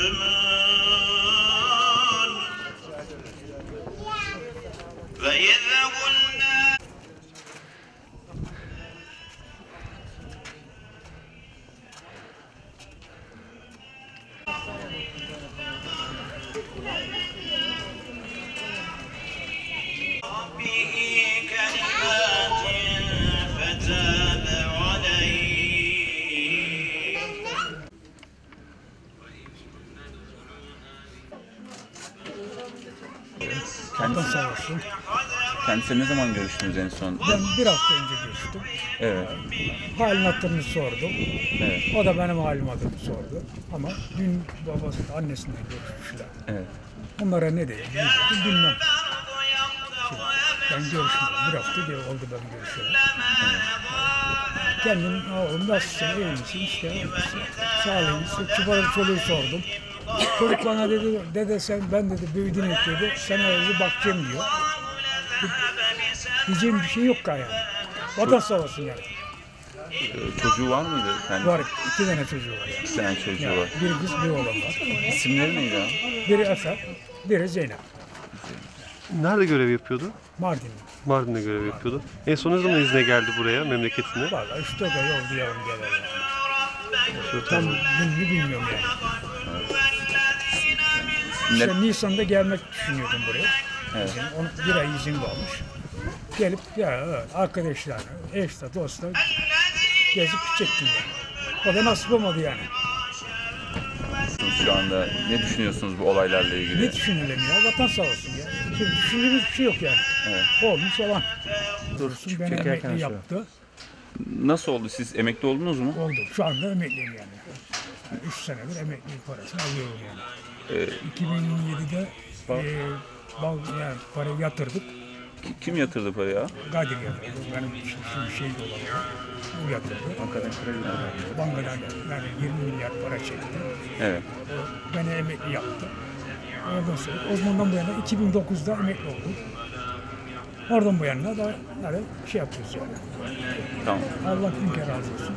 يظلمون فإذ قلنا ربه كريم. Kendisiyle ne zaman görüştünüz en son? Ben bir hafta önce görüştüm. Evet. Halini hatırını sordum. Evet. O da benim halim hatırımı sordu. Ama dün babası annesiyle görüşmüşler. Evet. Onlara ne diyeyim, ne diyeyim bilmem. Şimdi ben görüşmedim. Bir hafta diye oldu ben görüşelim. Kendim oğlum nasılsın, iyi misin işte. Sağlığın, çubuğu çoluğu sordum. Çocuk bana dedi, dede sen ben dedi büyüdün et dedi. Sana dedi bakacağım diyor. Diyeceğim bir şey yok yani. Vatan olsun yani. Ee, çocuğu var mıydı? Yani Var iki tane çocuğu var yani. iki tane çocuğu yani var. bir kız bir oğlan var. İsimleri neydi abi? Biri Efe, biri Zeynep. Nerede görev yapıyordu? Mardin'de. Mardin'de görev yapıyordu. En son ne zaman izne geldi buraya, memleketine? Valla üç dört ay oldu yavrum geleli. Tam gününü bilmiyorum yani. Ne, İşte Nisan'da gelmek düşünüyordum buraya. Evet. İzin, on, bir ay izin kalmış. Gelip ya arkadaşlarla, eşle, dostla gezip gidecektim yani. O da nasip olmadı yani. şu anda ne düşünüyorsunuz bu olaylarla ilgili? Ne düşünelim ya? Vatan sağ olsun ya. Şimdi düşündüğümüz bir şey yok yani. Evet. Olmuş olan. Doğrusu beni emekli yaptı. Nasıl oldu? Siz emekli oldunuz mu? Oldu. Şu anda emekliyim yani. Üç senedir emeklilik parasını alıyorum yani. Ee, 2007'de Bak. e, bal, yani parayı yatırdık. ki- kim yatırdı parayı ya? Kadir yatırdı. Benim şu, şu şey de olan o. O yatırdı. Bankadan yani 20 milyar para çekti. Evet. Beni emekli yaptı. Ondan sonra o zamandan bu yana 2009'da emekli oldum. Oradan bu yana da yani şey yapıyoruz yani. Tamam. Allah bin kere razı olsun.